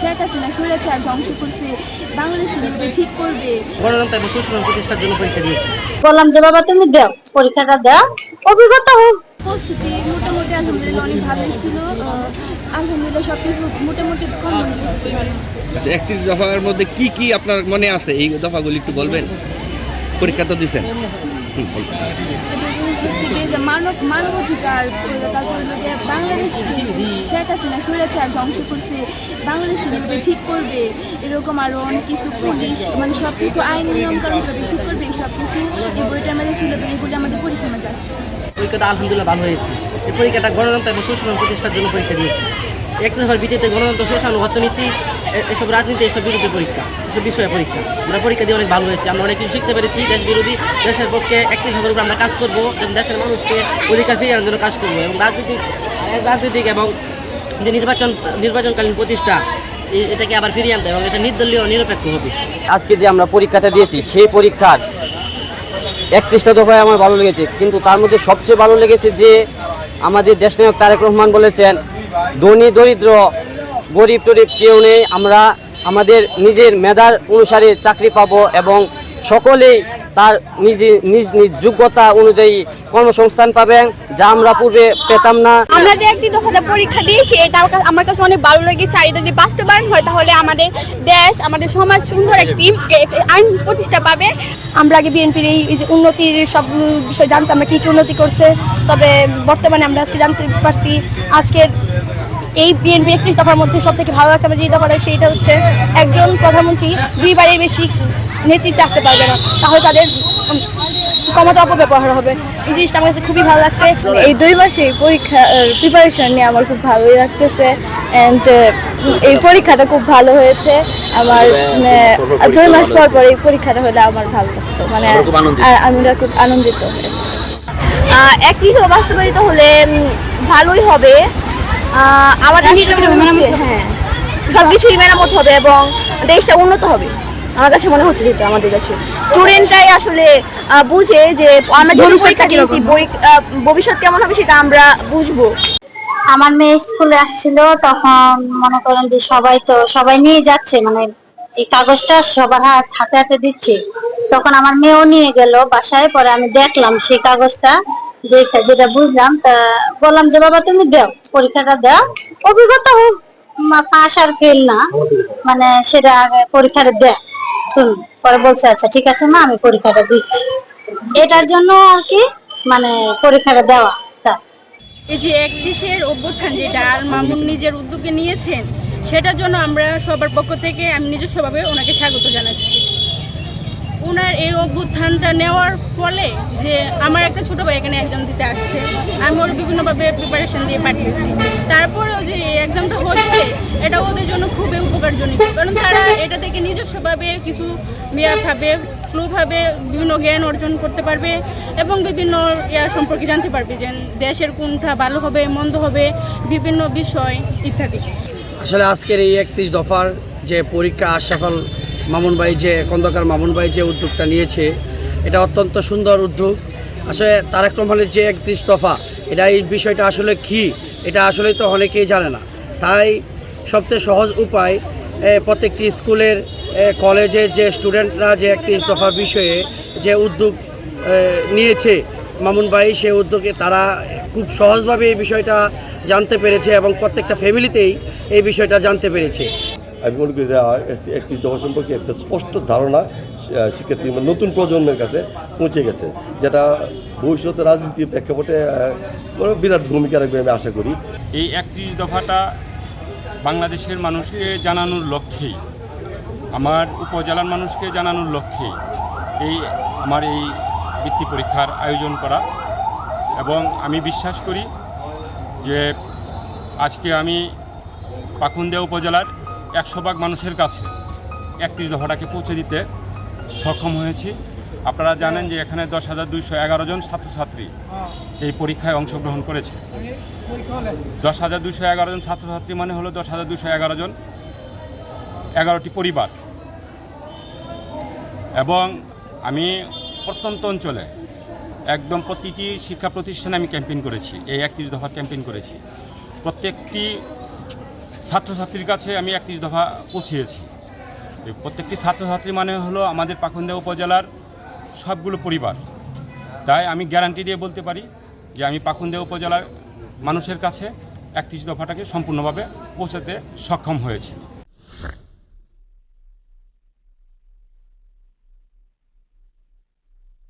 শেখ হাসিনা স্বৈরাচার ধ্বংস করছে বাংলাদেশ কীভাবে ঠিক করবে? গণতন্ত্র এবং সুষ্ঠু প্রতিষ্ঠার জন্য পরীক্ষা দিয়েছি। বললাম যে বাবা তুমি দাও পরীক্ষাটা দাও অভিজ্ঞতা হোক। প্রস্তুতি মোটামুটি আলহামদুলিল্লাহ অনেক ভালোই ছিল। আলহামদুলিল্লাহ সব কিছু মোটামুটি আচ্ছা একত্রিশ দফার মধ্যে কি কি আপনার মনে আছে? এই দফাগুলি একটু বলবেন। পরীক্ষা তো দিচ্ছেন। হচ্ছে যে মানব গিয়ে বাংলাদেশ ধ্বংস করছে ঠিক করবে। এরকম আরও অনেক কিছু মানে সব কিছু আইন ঠিক করবে সব কিছু এই বইটার মধ্যে ছিল আমাদের পরীক্ষার মধ্যে আসছে। পরীক্ষাটা আলহামদুলিল্লাহ ভালো হয়েছে। এই পরীক্ষাটা গণতন্ত্র এবং সুষ্ঠু প্রতিষ্ঠার জন্য পরীক্ষা দিয়েছি। একটু দফার ভিত্তিতে গণতন্ত্র শোষণ অর্থনীতি এসব রাজনীতি, এসব বিরুদ্ধে পরীক্ষা, এসব বিষয়ে পরীক্ষা। আমরা পরীক্ষা দিয়ে অনেক ভালো হয়েছে, আমরা অনেক কিছু শিখতে পেরেছি দেশ বিরোধী দেশের পক্ষে একটি দফার উপর আমরা কাজ করব, এবং দেশের মানুষকে অধিকার ফিরিয়ে আনার জন্য কাজ করব, এবং রাজনৈতিক রাজনৈতিক এবং যে নির্বাচন, নির্বাচনকালীন প্রতিষ্ঠা এটাকে আবার ফিরিয়ে আনতে এবং এটা নির্দলীয় নিরপেক্ষ হবে। আজকে যে আমরা পরীক্ষাটা দিয়েছি, সেই পরীক্ষার একত্রিশটা দফায় আমার ভালো লেগেছে, কিন্তু তার মধ্যে সবচেয়ে ভালো লেগেছে যে আমাদের দেশনায়ক তারেক রহমান বলেছেন ধনী, দরিদ্র, গরিব টরিব কেউ নেই। আমরা আমাদের নিজের মেধার অনুসারে চাকরি পাব এবং সকলেই তার নিজে নিজ নিজ যোগ্যতা অনুযায়ী কর্মসংস্থান পাবেন যা আমরা পূর্বে পেতাম না। আমরা যে একটি দফাতে পরীক্ষা দিয়েছি এটা আমার কাছে- অনেক ভালো লেগেছে। আর এটা যদি বাস্তবায়ন হয় তাহলে আমাদের দেশ আমাদের সমাজ সুন্দর একটি আইন প্রতিষ্ঠা পাবে। আমরা আগে বিএনপির এই এই যে উন্নতির সব বিষয় জানতাম না কী কী উন্নতি করছে। তবে বর্তমানে আমরা আজকে জানতে পারছি আজকের এই বিএনপি একত্রিশ দফার মধ্যে সব থেকে ভালো লাগছে আমার যে দফাটা সেইটা হচ্ছে একজন প্রধানমন্ত্রী দুইবারের বেশি নেতৃত্বে আসতে পারবে না তাহলে তাদের ক্ষমতা অপব্যবহার হবে। এই জিনিসটা আমার কাছে খুবই ভালো লাগছে। এই দুই মাসে পরীক্ষা প্রিপারেশন নিয়ে আমার খুব ভালোই লাগতেছে। অ্যান্ড এই পরীক্ষাটা খুব ভালো হয়েছে। আমার মানে, দুই মাস পর পর এই পরীক্ষাটা হলে আমার ভালো লাগতো। মানে আমরা খুব আনন্দিত। এক একত্রিশ বাস্তবায়িত হলে ভালোই হবে। মনে হ্যাঁ। সব কিছুই মেরামত হবে এবং দেশটা উন্নত হবে। আমার কাছে মনে হচ্ছে যেটা আমাদের কাছে। স্টুডেন্টরাই আসলে আহ, বুঝে যে আমরা যে পরীক্ষা দিয়েছি ভবিষ্যৎ কেমন হবে সেটা আমরা বুঝব। আমার মেয়ে স্কুলে আসছিল তখন মনে করেন যে সবাই তো সবাই নিয়ে যাচ্ছে মানে এই কাগজটা সবার হাত হাতে হাতে দিচ্ছে। তখন আমার মেয়েও নিয়ে গেল বাসায় পরে আমি দেখলাম সেই কাগজটা দেখে যেটা বুঝলাম তা বললাম যে বাবা তুমি দাও পরীক্ষাটা দাও। অভিজ্ঞতা হোক পাস আর ফেল না মানে সেটা আগে পরীক্ষাটা দেয়। পরে বলছে আচ্ছা ঠিক আছে মা, আমি পরীক্ষাটা দিচ্ছি। এটার জন্য আর কি মানে পরীক্ষাটা দেওয়া এই যে এক দেশের অভ্যুত্থান যেটা আর মামুন নিজের উদ্যোগে নিয়েছেন, সেটার জন্য আমরা সবার পক্ষ থেকে আমি নিজস্বভাবে ওনাকে স্বাগত জানাচ্ছি। ওনার এই অভ্যুত্থানটা নেওয়ার ফলে যে আমার একটা ছোটো ভাই এখানে এক্সাম দিতে আসছে, আমি ওর বিভিন্নভাবে প্রিপারেশন দিয়ে পাঠিয়েছি। তারপরেও যে এই এক্সামটা হচ্ছে, এটা ওদের জন্য খুবই উপকারজনক। কারণ তারা এটা থেকে নিজস্বভাবে কিছু মেয়াভাবে ক্লুভাবে বিভিন্ন জ্ঞান অর্জন করতে পারবে এবং বিভিন্ন ইয়া সম্পর্কে জানতে পারবে যে দেশের কোনটা ভালো হবে, মন্দ হবে, বিভিন্ন বিষয় ইত্যাদি। আসলে আজকের এই একত্রিশ দফার যে পরীক্ষা আশরাফল মামুন ভাই যে খন্দকার মামুন ভাই যে উদ্যোগটা নিয়েছে এটা অত্যন্ত সুন্দর উদ্যোগ। আসলে তারেক রহমানের যে একত্রিশ দফা এটা এই বিষয়টা আসলে কি এটা আসলে তো অনেকেই জানে না। তাই সবচেয়ে সহজ উপায় প্রত্যেকটি স্কুলের এ, কলেজের যে স্টুডেন্টরা যে একত্রিশ দফা বিষয়ে যে উদ্যোগ নিয়েছে মামুন ভাই সে উদ্যোগে তারা খুব সহজভাবে এই বিষয়টা জানতে পেরেছে এবং প্রত্যেকটা ফ্যামিলিতেই এই বিষয়টা জানতে পেরেছে। আমি মনে করি একত্রিশ দফা সম্পর্কে একটা স্পষ্ট ধারণা শিক্ষার্থী নতুন প্রজন্মের কাছে পৌঁছে গেছে, যেটা ভবিষ্যতে রাজনীতির প্রেক্ষাপটে বিরাট ভূমিকা রাখবে আমি আশা করি। এই একত্রিশ দফাটা বাংলাদেশের মানুষকে জানানোর লক্ষ্যেই, আমার উপজেলার মানুষকে জানানোর লক্ষ্যেই এই আমার এই বৃত্তি পরীক্ষার আয়োজন করা। এবং আমি বিশ্বাস করি যে আজকে আমি পাকুন্দিয়া উপজেলার একশো ভাগ মানুষের কাছে একত্রিশ দফাটাকে পৌঁছে দিতে সক্ষম হয়েছি। আপনারা জানেন যে এখানে দশ হাজার দুইশো এগারো জন ছাত্রছাত্রী এই পরীক্ষায় অংশগ্রহণ করেছে। দশ হাজার দুশো এগারো জন ছাত্রছাত্রী মানে হলো দশ হাজার দুশো এগারো জন এগারোটি পরিবার। এবং আমি প্রত্যন্ত অঞ্চলে একদম প্রতিটি শিক্ষা প্রতিষ্ঠানে আমি ক্যাম্পেইন করেছি, এই একত্রিশ দফার ক্যাম্পেইন করেছি। প্রত্যেকটি ছাত্রছাত্রীর কাছে আমি একত্রিশ দফা পৌঁছিয়েছি। প্রত্যেকটি ছাত্রছাত্রী মানে হলো আমাদের পাখন্দা উপজেলার সবগুলো পরিবার। তাই আমি গ্যারান্টি দিয়ে বলতে পারি যে আমি পাখন্দা উপজেলার মানুষের কাছে একত্রিশ দফাটাকে সম্পূর্ণভাবে পৌঁছাতে সক্ষম হয়েছি।